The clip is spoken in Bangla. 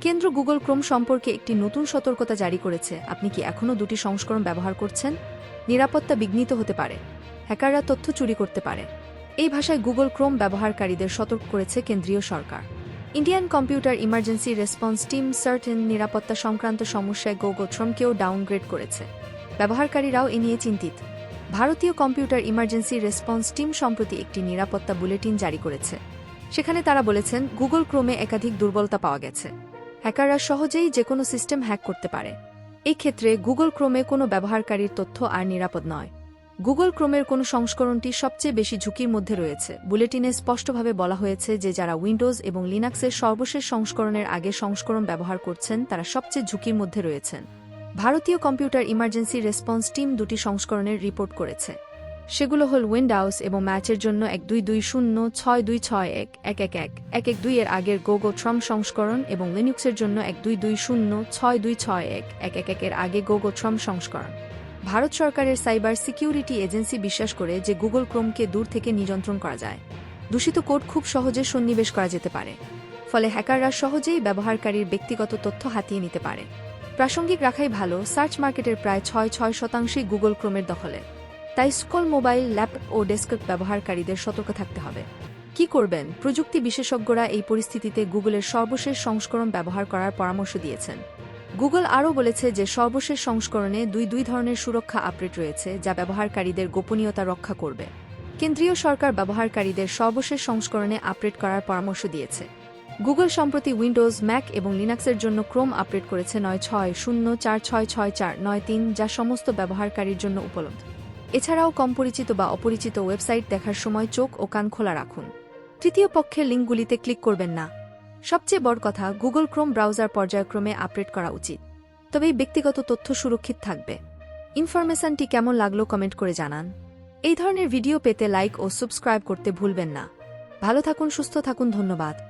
কেন্দ্র গুগল ক্রোম সম্পর্কে একটি নতুন সতর্কতা জারি করেছে। আপনি কি এখনও দুটি সংস্করণ ব্যবহার করছেন? নিরাপত্তা বিঘ্নিত হতে পারে। হ্যাকাররা তথ্য চুরি করতে পারে। এই ভাষায় গুগল ক্রোম ব্যবহারকারীদের সতর্ক করেছে কেন্দ্রীয় সরকার। Indian computer emergency response team CERT In নিরাপত্তা সংক্রান্ত সমস্যায় গুগল ক্রোমকেও ডাউনগ্রেড করেছে। ব্যবহারকারীরাও এ নিয়ে চিন্তিত। ভারতীয় কম্পিউটার ইমার্জেন্সি রেসপন্স টিম সম্প্রতি একটি নিরাপত্তা বুলেটিন জারি করেছে। সেখানে তারা বলেছেন, গুগল ক্রোমে একাধিক দুর্বলতা পাওয়া গেছে। হ্যাকাররা সহজেই যে কোনো সিস্টেম হ্যাক করতে পারে। এই ক্ষেত্রে গুগল ক্রোমে কোনো ব্যবহারকারীর তথ্য আর নিরাপদ নয়। গুগল ক্রোমের কোনো সংস্করণটি সবচেয়ে বেশি ঝুঁকির মধ্যে রয়েছে। বুলেটিনে স্পষ্টভাবে বলা হয়েছে যে যারা উইন্ডোজ এবং লিনাক্সের সর্বশেষ সংস্করণের আগে সংস্করণ ব্যবহার করছেন, তারা সবচেয়ে ঝুঁকির মধ্যে রয়েছেন। ভারতীয় কম্পিউটার ইমার্জেন্সি রেসপন্স টিম দুটি সংস্করণের রিপোর্ট করেছে। সেগুলো হল উইন্ডাউস এবং ম্যাচের জন্য এক দুই দুই শূন্য, ছয় দুই ছয় এক এক এক এক। এক এক দুই এর আগের গোগো ট্রম সংস্করণ এবং লিনুক্সের জন্য এক দুই দুই শূন্য, ছয় দুই ছয় এক এক এক এক এর আগে গোগো ট্রম সংস্করণ। ভারত সরকারের সাইবার সিকিউরিটি এজেন্সি বিশ্বাস করে যে গুগল ক্রোমকে দূর থেকে নিয়ন্ত্রণ করা যায়। দূষিত কোড খুব সহজে সন্নিবেশ করা যেতে পারে। ফলে হ্যাকাররা সহজেই ব্যবহারকারীর ব্যক্তিগত তথ্য হাতিয়ে নিতে পারে। প্রাসঙ্গিক রাখাই ভালো, সার্চ মার্কেটের প্রায় ছয় ছয় শতাংশই গুগল ক্রোমের দখলে। তাই স্কল, মোবাইল, ল্যাপ ও ডেস্কটপ ব্যবহারকারীদের সতর্ক থাকতে হবে। কি করবেন? প্রযুক্তি বিশেষজ্ঞরা এই পরিস্থিতিতে গুগলের সর্বশেষ সংস্করণ ব্যবহার করার পরামর্শ দিয়েছেন। গুগল আরও বলেছে যে সর্বশেষ সংস্করণে দুই দুই ধরনের সুরক্ষা আপডেট রয়েছে, যা ব্যবহারকারীদের গোপনীয়তা রক্ষা করবে। কেন্দ্রীয় সরকার ব্যবহারকারীদের সর্বশেষ সংস্করণে আপডেট করার পরামর্শ দিয়েছে। গুগল সম্প্রতি উইন্ডোজ, ম্যাক এবং লিনাক্সের জন্য ক্রোম আপডেট করেছে নয়, ছয়, শূন্য, চার, ছয় ছয়, চার, নয়, তিন, যা সমস্ত ব্যবহারকারীর জন্য উপলব্ধ। এছাড়াও কম পরিচিত বা অপরিচিত ওয়েবসাইট দেখার সময় চোখ ও কান খোলা রাখুন। তৃতীয় পক্ষের লিঙ্কগুলিতে ক্লিক করবেন না। সবচেয়ে বড় কথা, গুগল ক্রোম ব্রাউজার পর্যায়ক্রমে আপডেট করা উচিত। তবে এই ব্যক্তিগত তথ্য সুরক্ষিত থাকবে। ইনফরমেশনটি কেমন লাগল কমেন্ট করে জানান। এই ধরনের ভিডিও পেতে লাইক ও সাবস্ক্রাইব করতে ভুলবেন না। ভালো থাকুন, সুস্থ থাকুন, ধন্যবাদ।